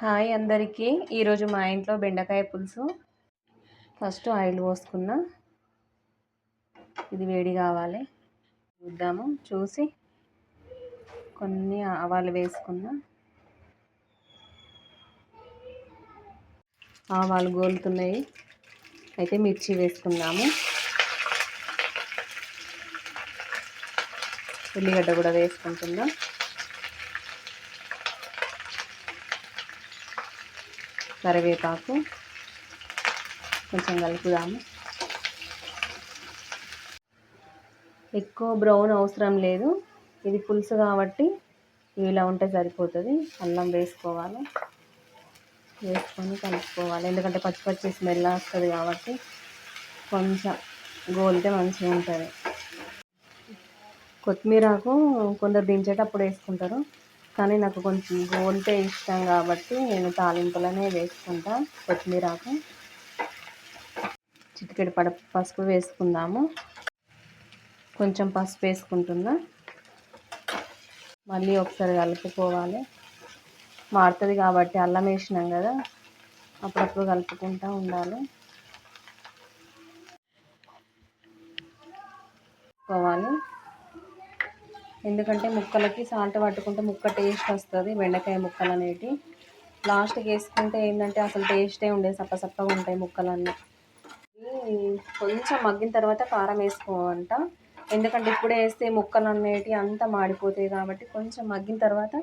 Hi అందరికీ. ఈరోజు మా ఇంట్లో బెండకాయ పులుసు. ఫస్ట్ ఆయిల్ పోసుకున్న. ఇది వేడి కావాలి. చూద్దాము. చూసి కొన్ని ఆవాలు వేసుకున్న. ఆవాలు గోలుతున్నాయి. అయితే మిర్చి వేసుకున్నాము ఉల్లిగడ్డ కూడా వేసుకుంటున్నాం. కరివేపాకు కొంచెం కలుపుదాము. ఎక్కువ బ్రౌన్ అవసరం లేదు. ఇది పులుసు కాబట్టి ఇలా ఉంటే సరిపోతుంది. అల్లం వేసుకోవాలి. వేసుకొని కలుపుకోవాలి. ఎందుకంటే పచ్చి పచ్చి స్మెల్ వస్తుంది కాబట్టి కొంచెం గోలితే మంచిగా ఉంటుంది. కొత్తిమీరకు కొందరు దించేటప్పుడు వేసుకుంటారు. కానీ నాకు కొంచెం గోల్టే ఇష్టం కాబట్టి నేను తాలింపులనే వేసుకుంటా కొత్తిమీరాకు. చిటికెడు పడ పసుపు వేసుకుందాము. కొంచెం పసుపు వేసుకుంటున్నా. మళ్ళీ ఒకసారి కలుపుకోవాలి. మారుతుంది కాబట్టి అల్లం వేసినాం కదా అప్పుడప్పుడు కలుపుకుంటూ ఉండాలి. పోవాలి. ఎందుకంటే ముక్కలకి సాల్ట్ పట్టుకుంటే ముక్క టేస్ట్ వస్తుంది బెండకాయ ముక్కలు అనేవి లాస్ట్కి వేసుకుంటే ఏంటంటే అసలు టేస్టే ఉండేది సప్పసప్పగా ఉంటాయి ముక్కలన్నీ. కొంచెం మగ్గిన తర్వాత కారం వేసుకోవంట ఎందుకంటే ఇప్పుడే వేస్తే ముక్కలు అనేవి అంతా మాడిపోతాయి కాబట్టి కొంచెం మగ్గిన తర్వాత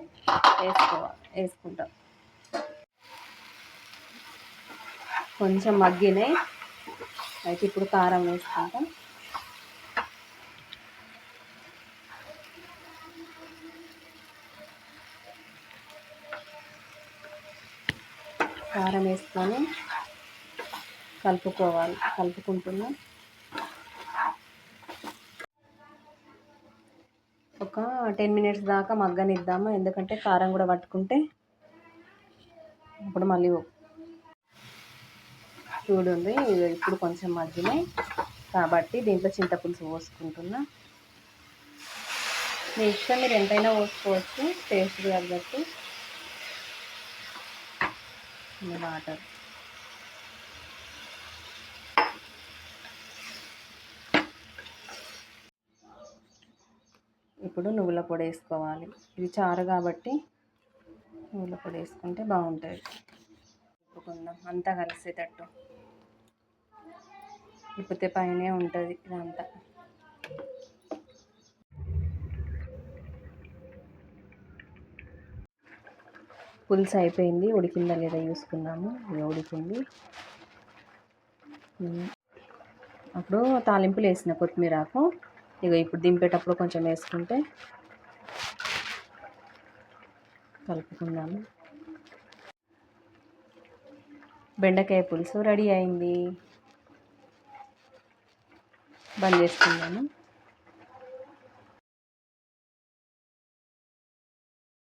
వేసుకోవాలి వేసుకుంటాం. కొంచెం మగ్గినాయి. అయితే ఇప్పుడు కారం వేసుకుంటాం. కారం వేసుకొని కలుపుకోవాలి కలుపుకుంటున్నాం. ఒక టెన్ మినిట్స్ దాకా మగ్గనిద్దాము ఎందుకంటే కారం కూడా పట్టుకుంటే ఇప్పుడు మళ్ళీ చూడుంది ఇప్పుడు కొంచెం మగ్గినాయి. కాబట్టి దీంట్లో చింతపులుసు పోసుకుంటున్నా. మీ ఇష్టం మీరు ఎంతైనా పోసుకోవచ్చు టేస్ట్ తగ్గట్టు. వాటర్. ఇప్పుడు నువ్వుల పొడి వేసుకోవాలి. ఇది చారు కాబట్టి నువ్వుల పొడి వేసుకుంటే బాగుంటుంది. ఉప్పుకుందాం అంతా కలిసేటట్టు. ఇప్పుతే పైనే ఉంటుంది ఇదంతా. పులుసు అయిపోయింది ఉడికిందా లేదా చూసుకున్నాము ఇక ఉడికింది. అప్పుడు తాలింపులు వేసిన కొత్తిమీరాకు. ఇక ఇప్పుడు దింపేటప్పుడు కొంచెం వేసుకుంటే కలుపుకుందాము. బెండకాయ పులుసు రెడీ అయింది. బంద్ చేసుకుందాము.